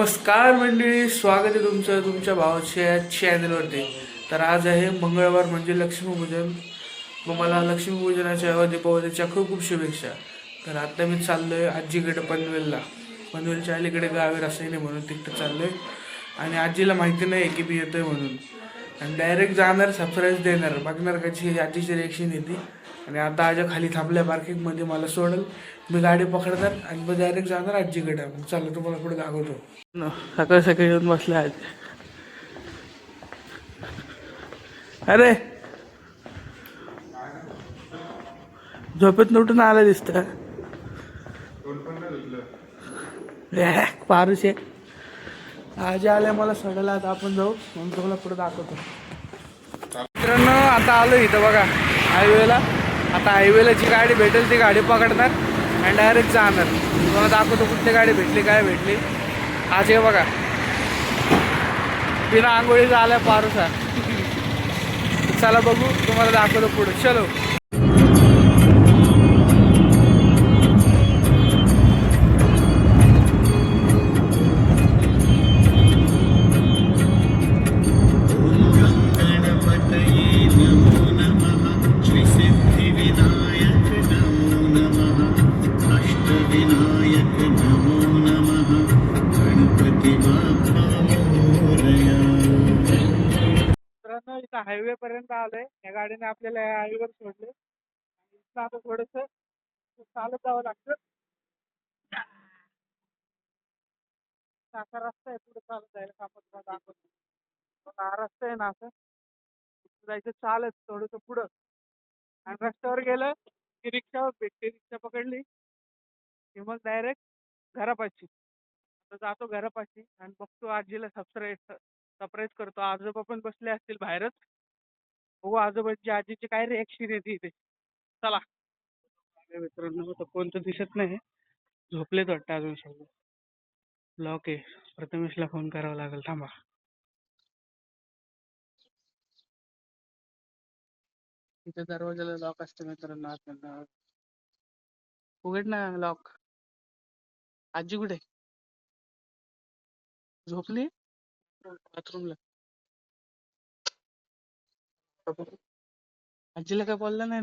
नमस्कार मंडळी स्वागत आहे तुमचं तुमच्या भावाच्या चॅनलवरती तर आज आहे मंगळवार म्हणजे लक्ष्मीपूजन. तुम्हाला लक्ष्मीपूजनाच्या व दीपावलीच्या खूप खूप शुभेच्छा. तर आता मी चाललोय आजीकडे पनवेलला. पनवेलच्या अलीकडे गावी रसायने म्हणून तिकडे चाललोय. आणि आजीला माहिती नाही की मी येतोय म्हणून. आणि डायरेक्ट जाणार सरप्राईज देणार. बघणार कशी आजीची रिएक्शन येते. आणि आता आजा खाली थांबल्या पार्किंगमध्ये मला सोडल. मी गाडी पकडणार आणि मग डायरेक्ट जाणार आजीकडे. मग चला तुम्हाला पुढे दाखवतो. सकाळी सकाळी येऊन बसले आज. अरे! झोपेत उठून आला दिसत. पारुश आहे. आजी आल्या मला सोडायला आता आपण जाऊ. म्हणून तुम्हाला पुढे दाखवतो. मित्रांनो आता आलो इथं बघा हायवेला. आता हायवेला जी गाडी भेटेल ती गाडी पकडणार आणि डायरेक्ट जाणार. तुम्हाला दाखवतो कुठली गाडी भेटली काय भेटली. आज हे बघा. बिना आंघोळीचा आलाय पारुसा चला बघू तुम्हाला दाखवतो पुढे. चलो. हायवे पर्यंत आलोय. या गाडीने आपल्याला या हायवेवर सोडले. इथं आता थोडस चालत जावं लागतं. असा रस्ता आहे पुढे चालत जायला का आपण तुम्हाला दाखवतो. हा रस्ता आहे ना असं. इथं जायचं चालत थोडस पुढं. आणि रस्त्यावर गेलं की रिक्षा भेटते. रिक्षा पकडली की मग डायरेक्ट घरापाशी. आता जातो घरापाशी आणि बघतो आजीला सबस्क्राईब सरप्राईज करतो. आजोबा पण बसले असतील बाहेरच. बघू आजोबांची आजीची काय रिॲक्शन येते इथे. चला. मित्रांनो तर कोणतं दिसत नाही. झोपलेच वाटतं अजून सगळं. लॉक आहे. प्रथमेशला फोन करावा लागेल. थांबा. इथे दरवाजाला लॉक असतं मित्रांनो आतमधनं उघड ना लॉक आजी कुठे? झोपली? बाथरूमला. आजीला काय बोललं नाही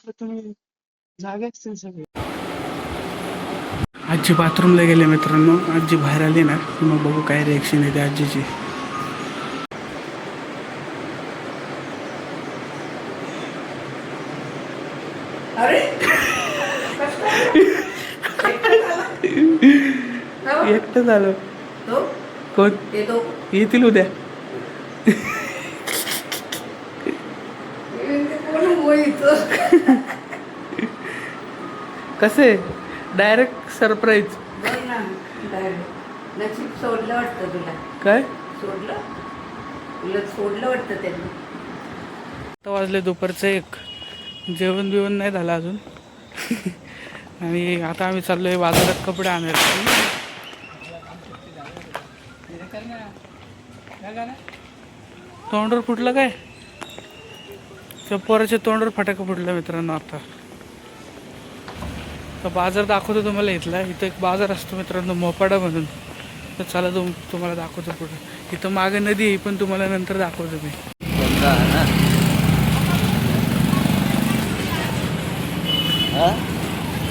तुम्ही जागे असतील सगळे. आजी बाथरूमला गेले मित्रांनो. आजी बाहेर आली ना मग बघू काय रिएक्शन येते आजीची. अरे! एकटं झालं. तो? कोण? ते तो? येतील उद्या कोण मोहित कसे? Direct surprise. नशीब सोडलं वाटतं तुला. काय? सोडलं? तुला सोडलं वाटतं त्यांनी. आता वाजले दुपारचं एक. जेवण बिवण नाही झालं अजून. आणि आता आम्ही चाललोय बाजारात कपडे आणायला. तोंडवर फुटलं काय? त्या पोराच्या तोंडवर फटाका फुटला मित्रांनो आता. तर बाजार दाखवतो तुम्हाला इथला. इथं एक बाजार असतो मित्रांनो मोपाडा म्हणून. तर चला तुम तुम्हाला दाखवतो पुढे. इथं मागे नदी आहे पण तुम्हाला नंतर दाखवतो मी.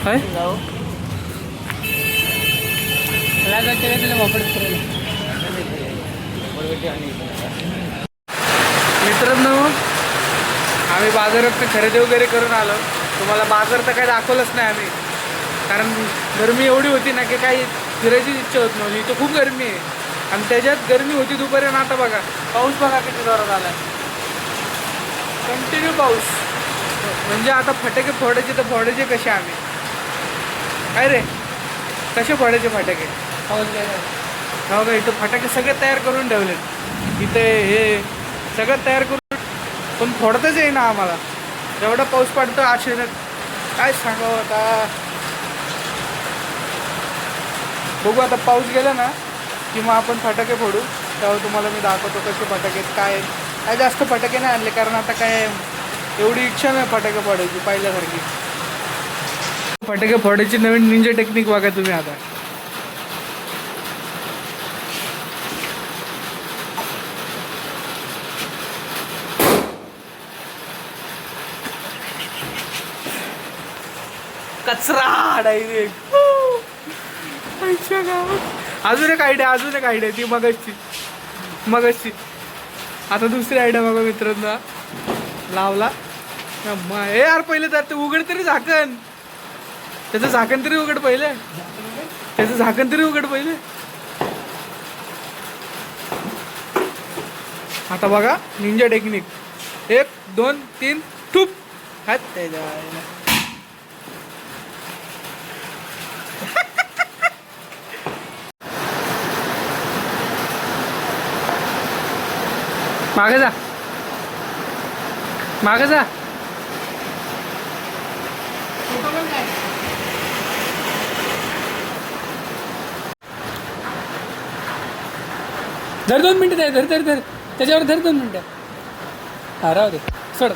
काय? मित्रांनो आम्ही बाजारात खरेदी वगैरे करून आलो. तुम्हाला बाजार तर काही दाखवलंच नाही आम्ही. कारण गरमी एवढी होती ना की काही फिरायचीच इच्छा होत नव्हती. इथं खूप गरमी आहे. आणि त्याच्यात गरमी होती दुपारी आणि आता बघा. पाऊस बघा किती जोरात आला कंटिन्यू पाऊस. म्हणजे आता फटाके फोडायचे तर फोडायचे कसे आम्ही? काय रे? कसे फोडायचे फटाके? हो का? इथं फटाके सगळे तयार करून ठेवलेत. इथे हे सगळं तयार करून पण फोडताच येईना आम्हाला. एवढा पाऊस पडतो आश्चर्यात काय सांगावं आता? बघू आता पाऊस गेला ना की मग आपण फटाके फोडू. तेव्हा तुम्हाला मी दाखवतो कसे फटाके काय काय जास्त फटाके नाही आणले कारण आता काय एवढी इच्छा नाही फटाके फोडायची पहिल्यासारखी. फटाके फोडायची नवीन निंजा टेक्निक बघा तुम्ही आता. कचरा डायरेक्ट अजून एक आयडिया अजून एक आयडिया ती मगची मगची आता दुसरी आयडिया बघा मित्रांनो. लावला. हे यार पहिले तर ते उघड तरी झाकण. त्याचं झाकण तरी उघड पहिले. त्याचं झाकण तरी उघड पहिले. आता बघा निंजा टेक्निक एक दोन तीन ठूप. हात त्याच्या मागे जा. मागे जा. धर दोन मिनटं धर धर धर. त्याच्यावर धर दोन मिनटं. हा राहू दे. सोड